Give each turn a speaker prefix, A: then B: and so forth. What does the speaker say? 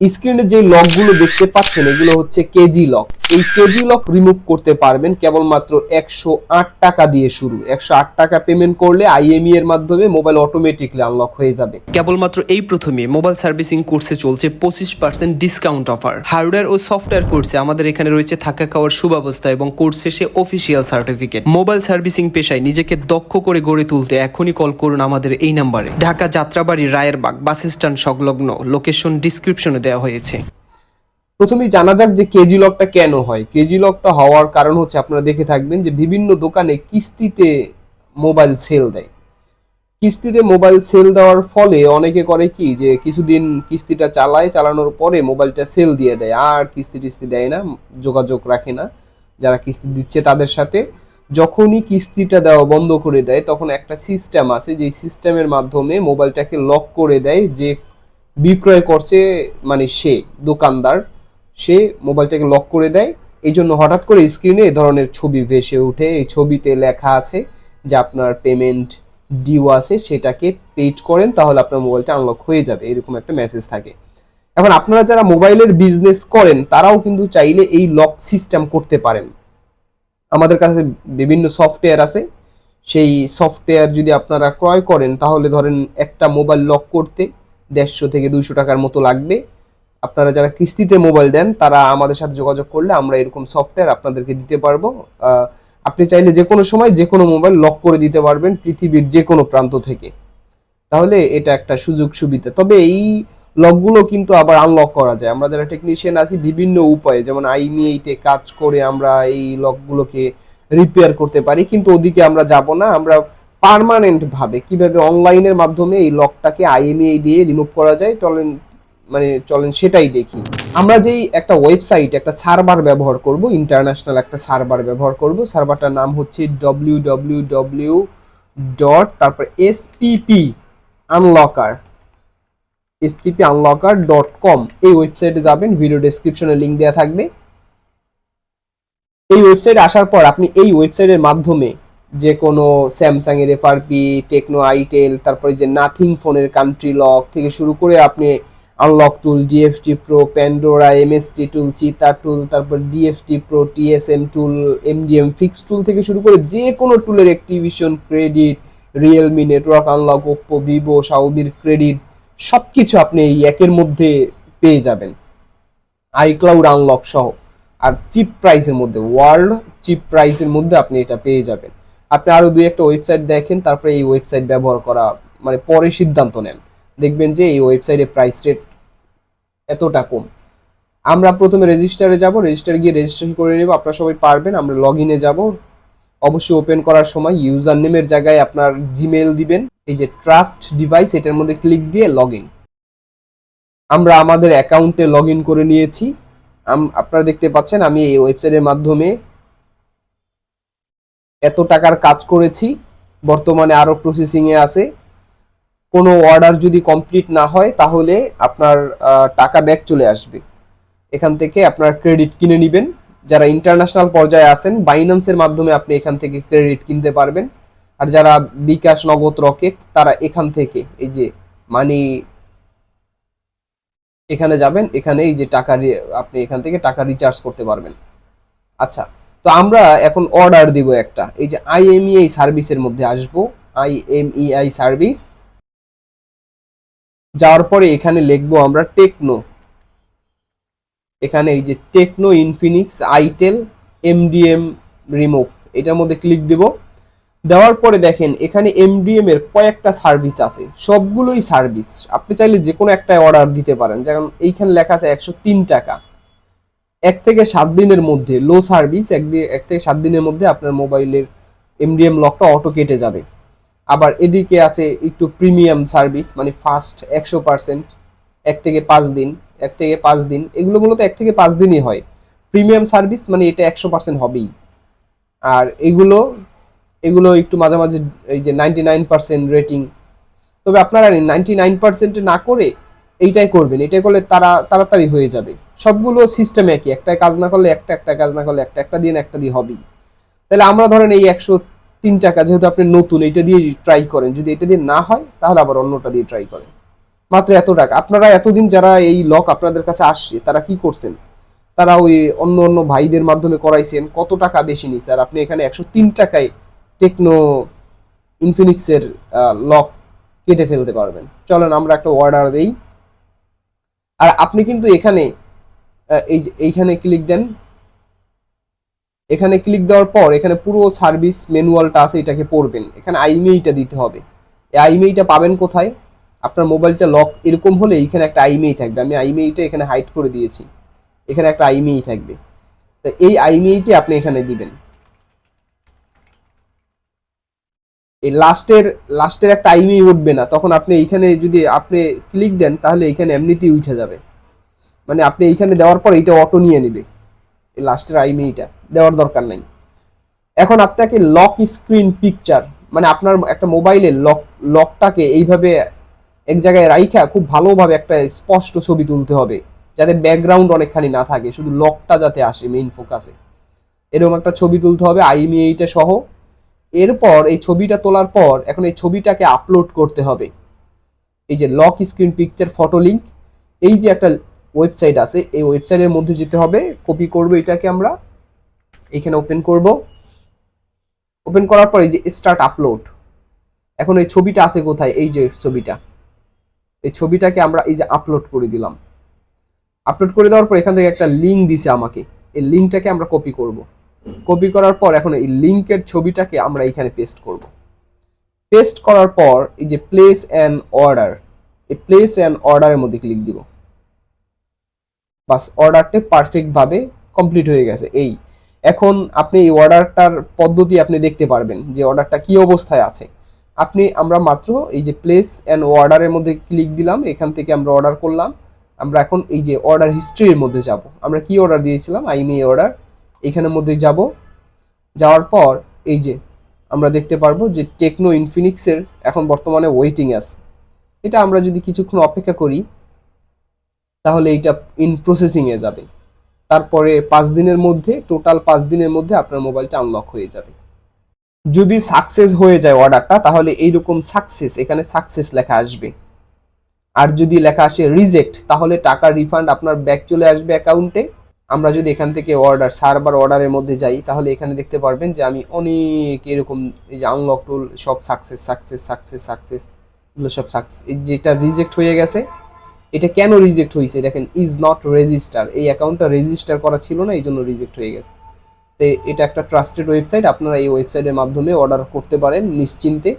A: স্ক্রিনে যে লকগুলো দেখতে পাচ্ছেন, এগুলো হচ্ছে কেজি লক এই কেজি লক রিমুভ করতে পারবেন কেবলমাত্র একশো আট টাকা দিয়ে শুরু। একশো আট টাকা পেমেন্ট করলে আইএমই এর মাধ্যমে মোবাইল অটোমেটিকলি আনলক হয়ে যাবে। কেবলমাত্র এই প্রথমে মোবাইল সার্ভিসিং কোর্সে চলছে পঁচিশ পার্সেন্ট ডিসকাউন্ট অফার হার্ডওয়্যার ও সফটওয়্যার কোর্সে আমাদের এখানে রয়েছে থাকা খাওয়ার সুব্যবস্থা এবং কোর্স শেষে অফিসিয়াল সার্টিফিকেট মোবাইল সার্ভিসিং পেশায় নিজেকে দক্ষ করে গড়ে তুলতে এখনই কল করুন আমাদের এই নাম্বারে ঢাকা যাত্রাবাড়ি, রায়েরবাগ, বাস স্ট্যান্ড সংলগ্ন। লোকেশন ডিসক্রিপশনে দেওয়া হয়েছে। প্রথমেই জানা যাক যে কেজি লকটা কেন হয়। কেজি লকটা হওয়ার কারণ হচ্ছে আপনারা দেখে থাকবেন যে বিভিন্ন দোকানে কিস্তিতে মোবাইল সেল দেয়। কিস্তিতে মোবাইল সেল দেওয়ার ফলে অনেকে করে কি যে কিছুদিন কিস্তিটা চালায়, চালানোর পরে মোবাইলটা সেল দিয়ে দেয়। আর কিস্তি টিস্তি দেয় না, যোগাযোগ রাখে না। যারা কিস্তি দিচ্ছে তাদের সাথে যখনই কিস্তিটা দেওয়া বন্ধ করে দেয়, তখন একটা সিস্টেম আছে যে সিস্টেমের মাধ্যমে মোবাইলটাকে লক করে দেয় যে বিক্রয় করছে মানে সে দোকানদার, সে মোবাইলটাকে লক করে দেয়। এই জন্য হঠাৎ করে স্ক্রিনে এ ধরনের ছবি ভেসে ওঠে। এই ছবিতে লেখা আছে যে আপনার পেমেন্ট ডিউ আছে, সেটাকে পেড করেন, তাহলে আপনার মোবাইলটা আনলক হয়ে যাবে। এরকম একটা মেসেজ থাকে। এখন আপনারা যারা মোবাইলের বিজনেস করেন, তারাও কিন্তু চাইলে এই লক সিস্টেম করতে পারেন। আমাদের কাছে বিভিন্ন সফটওয়্যার আছে। সেই সফটওয়্যার যদি আপনারা ক্রয় করেন, তাহলে ধরেন একটা মোবাইল লক করতে দেড়শো থেকে দুইশো টাকার মতো লাগবে। আপনারা যারা কিস্তিতে মোবাইল দেন, তারা আমাদের সাথে যোগাযোগ করলে আমরা এরকম সফটওয়্যার আপনাদেরকে দিতে পারব। আপনি চাইলে যে কোনো সময় যে কোনো মোবাইল লক করে দিতে পারবেন পৃথিবীর যে কোনো প্রান্ত থেকে। তাহলে এটা একটা সুযোগ সুবিধা। তবে এই লকগুলো কিন্তু আবার আনলক করা যায়। আমরা যারা টেকনিশিয়ান আছি, বিভিন্ন উপায়ে, যেমন আইমিআইতে কাজ করে আমরা এই লকগুলোকে রিপেয়ার করতে পারি। কিন্তু ওদিকে আমরা যাব না, আমরা পার্মানেন্ট ভাবে কীভাবে অনলাইনের মাধ্যমে এই লকটাকে আইএমইআই দিয়ে রিমুভ করা যায়, চলেন মানে চলেন সেটাই দেখি। আমরা যেই একটা ওয়েবসাইট একটা সার্ভার ব্যবহার করব ইন্টারন্যাশনাল একটা সার্ভার ব্যবহার করব সার্ভারটার নাম হচ্ছে ডব্লিউ ডব্লিউ ডব্লিউ ডট তারপর SPP unlocker SPP unlocker dot com এই ওয়েবসাইটে যাবেন ভিডিও ডেসক্রিপশনে লিঙ্ক দেওয়া থাকবে। এই ওয়েবসাইটে আসার পর আপনি এই ওয়েবসাইটের মাধ্যমে যে কোনো স্যামসাং এর এফআরপি টেকনো আইটেল তারপরে যে নাথিং ফোনের কান্ট্রি লক থেকে শুরু করে আপনি unlock tool DFT pro Pandora MST tool cheetah tool তারপর DFT pro TSM tool MDM fix tool থেকে শুরু করে যে কোনো টুলের activation credit Realme network unlock Oppo Vivo শাওমির credit সব কিছু আপনি এই একের মধ্যে পেয়ে যাবেন। আইক্লাউড আনলক সহ। আর চিপ প্রাইসের মধ্যে ওয়ার্ল্ড চিপ প্রাইসের মধ্যে আপনি এটা পেয়ে যাবেন। আপনি আরও দুই একটা ওয়েবসাইট দেখেন, তারপরে এই ওয়েবসাইট ব্যবহার করা মানে পরে সিদ্ধান্ত নেন। দেখবেন যে এই ওয়েবসাইটে প্রাইস রেট এতটা কম। আমরা প্রথমে রেজিস্টারে যাব রেজিস্টারে গিয়ে রেজিস্ট্রেশন করে নেব, আপনারা সবাই পারবেন, আমরা লগ ইনে যাব। অবশ্যই ওপেন করার সময় ইউজার নেমের জায়গায় আপনার জিমেল দিবেন। এই যে ট্রাস্ট ডিভাইস এটার মধ্যে ক্লিক দিয়ে লগ ইন আমরা আমাদের অ্যাকাউন্টে লগ ইন করে নিয়েছি। আপনারা দেখতে পাচ্ছেন, আমি এই ওয়েবসাইটের মাধ্যমে এত টাকার কাজ করেছি, বর্তমানে আরও প্রসেসিংয়ে আছে। কোনো অর্ডার যদি কমপ্লিট না হয়, তাহলে আপনার টাকা ব্যাক চলে আসবে। এখান থেকে আপনার ক্রেডিট কিনে নেবেন। যারা ইন্টারন্যাশনাল পর্যায়ে আছেন বাইন্যান্সের মাধ্যমে আপনি এখান থেকে ক্রেডিট কিনতে পারবেন। আর যারা বিকাশ নগদ রকেট, তারা এখান থেকে এই যে মানি এখানে যাবেন এখানে এই যে টাকা আপনি এখান থেকে টাকা রিচার্জ করতে পারবেন। আচ্ছা তো আমরা এখন অর্ডার দিব একটা। এই যে আইএমইআই সার্ভিসের মধ্যে আসব। আইএমইআই সার্ভিস যাওয়ার পরে এখানে লিখব আমরা টেকনো এখানে এই যে Tecno Infinix itel MDM remove এটার মধ্যে ক্লিক দিব। দেওয়ার পরে দেখেন, এখানে এমডিএম এর কয়েকটা সার্ভিস আছে। সবগুলোই সার্ভিস আপনি চাইলে যে কোনো একটা অর্ডার দিতে পারেন। যেমন এইখানে লেখা আছে একশো তিন টাকা। এক থেকে সাত দিনের মধ্যে লো সার্ভিস এক দিয়ে এক থেকে সাত দিনের মধ্যে আপনার মোবাইলের এমডিএম লকটা অটো কেটে যাবে। আবার এদিকে আছে একটু প্রিমিয়াম সার্ভিস মানে ফাস্ট একশো পার্সেন্ট এক থেকে পাঁচ দিন, এক থেকে পাঁচ দিন, এগুলো মূলত এক থেকে পাঁচ দিনই হয়। প্রিমিয়াম সার্ভিস মানে এটা একশো পার্সেন্ট হবেই। আর এগুলো এগুলো একটু মাঝামাঝি, এই যে নাইনটি নাইন পার্সেন্ট রেটিং তবে আপনারা নাইনটি নাইন পার্সেন্ট না করে এইটাই করবেন এটাই করলে তারা, তাড়াতাড়ি হয়ে যাবে। সবগুলো সিস্টেম একই একটা কাজ না করলে একটা একটা কাজ না করলে একটা একটা দিন একটা দিয়ে হবেই। তাহলে আমরা ধরেন এই একশো তিন টাকা, যেহেতু আপনি নতুন এটা দিয়ে ট্রাই করেন, যদি এটা দিয়ে না হয়, তাহলে আবার অন্যটা দিয়ে ট্রাই করেন। মাত্র এত টাকা। আপনারা এতদিন যারা এই লক আপনাদের কাছে আসছে, তারা কি করছেন? তারা ওই অন্য অন্য ভাইদের মাধ্যমে করাইছেন, কত টাকা বেশি নিচ্ছে আর আপনি এখানে একশো তিন টাকায় টেকনো ইনফিনিক্সের লক কেটে ফেলতে পারবেন। চলেন, আমরা একটা অর্ডার দেই। আর আপনি কিন্তু এখানে এই যে এইখানে ক্লিক দেন। এখানে ক্লিক দেওয়ার পর এখানে পুরো সার্ভিস ম্যানুয়ালটা আছে, এটাকে পড়বেন। এখানে আইমেইটা দিতে হবে। এই আইমেইটা পাবেন কোথায়? আপনার মোবাইলটা লক এরকম হলে এইখানে একটা আইমেই থাকবে। আমি আইমেইটা এখানে হাইড করে দিয়েছি। এখানে একটা আইমেই থাকবে। তো এই আইমেইটি আপনি এখানে দিবেন। এই লাস্টের লাস্টের একটা আইমেই উঠবে না। তখন আপনি এইখানে যদি আপনি ক্লিক দেন, তাহলে এইখানে এমনিতেই উঠে যাবে। মানে আপনি এইখানে দেওয়ার পর এইটা অটো নিয়ে নেবে। এই লাস্টের আইমেইটা দেওয়ার দরকার নাই। এখন আপনাকে লক স্ক্রিন পিকচার মানে আপনার একটা মোবাইলের লক লকটাকে এইভাবে এক জায়গায় রাইখা খুব ভালোভাবে একটা স্পষ্ট ছবি তুলতে হবে। যাতে ব্যাকগ্রাউন্ড অনেকখানি না থাকে। শুধু লকটা যাতে আসে মেইন ফোকাসে এরকম একটা ছবি তুলতে হবে আইএমইটা সহ। এরপর এই ছবিটা তোলার পর এখন এই ছবিটাকে আপলোড করতে হবে। এই যে lock screen picture photo link এই যে একটা ওয়েবসাইট আছে, এই ওয়েবসাইটের মধ্যে যেতে হবে। কপি করব এটাকে আমরা। এখানে ওপেন করব। ওপেন করার পর এই যে স্টার্ট আপলোড এখন এই ছবিটা আছে কোথায়? এই যে ছবিটা। এই ছবিটাকে আমরা এই যে আপলোড করে দিলাম। আপলোড করে দেওয়ার পর এখান থেকে একটা লিঙ্ক দিছে আমাকে। এই লিঙ্কটাকে আমরা কপি করব। কপি করার পর এখন এই লিঙ্কের ছবিটাকে আমরা এখানে পেস্ট করব। পেস্ট করার পর এই যে প্লেস অ্যান অর্ডার এই প্লেস অ্যান অর্ডারের মধ্যে ক্লিক দিব। বাস অর্ডারটা পারফেক্টভাবে কমপ্লিট হয়ে গেছে। এই, এখন আপনি এই অর্ডারটার পদ্ধতি আপনি দেখতে পারবেন যে অর্ডারটা কি অবস্থায় আছে। আপনি, আমরা মাত্র এই যে প্লেস অ্যান্ড অর্ডারের মধ্যে ক্লিক দিলাম, এখান থেকে আমরা অর্ডার করলাম। আমরা এখন এই যে অর্ডার হিস্ট্রির মধ্যে যাব। আমরা কি অর্ডার দিয়েছিলাম? আইমি অর্ডার এখানের মধ্যে যাব। যাওয়ার পর এই যে আমরা দেখতে পারব যে টেকনো ইনফিনিক্সের এখন বর্তমানে ওয়েটিং আছে। এটা আমরা যদি কিছুক্ষণ অপেক্ষা করি, তাহলে এইটা ইন প্রসেসিংয়ে যাবে। তারপরে পাঁচ দিনের মধ্যে টোটাল পাঁচ দিনের মধ্যে আপনার মোবাইলটা আনলক হয়ে যাবে। যদি সাকসেস হয়ে যায় অর্ডারটা তাহলে এইরকম সাকসেস এখানে সাকসেস লেখা আসবে। আর যদি লেখা আসে রিজেক্ট তাহলে টাকা রিফান্ড আপনার ব্যাক চলে আসবে অ্যাকাউন্টে আমরা যদি এখান থেকে অর্ডার সার্ভার অর্ডারের মধ্যে যাই, তাহলে এখানে দেখতে পারবেন যে আমি অনেক এরকম এই যে আনলক টুল সব সাকসেস সাকসেস সাকসেস সাকসেস এগুলো সব সাকসেস যেটা রিজেক্ট হয়ে গেছে, এটা কেন রিজেক্ট হয়েছে দেখেন ইজ নট রেজিস্টার এই অ্যাকাউন্টটা রেজিস্টার করা ছিল না এই জন্য রিজেক্ট হয়ে গেছে। তো এটা একটা ট্রাস্টেড ওয়েবসাইট আপনারা এই ওয়েবসাইটের মাধ্যমে অর্ডার করতে পারেন নিশ্চিন্তে।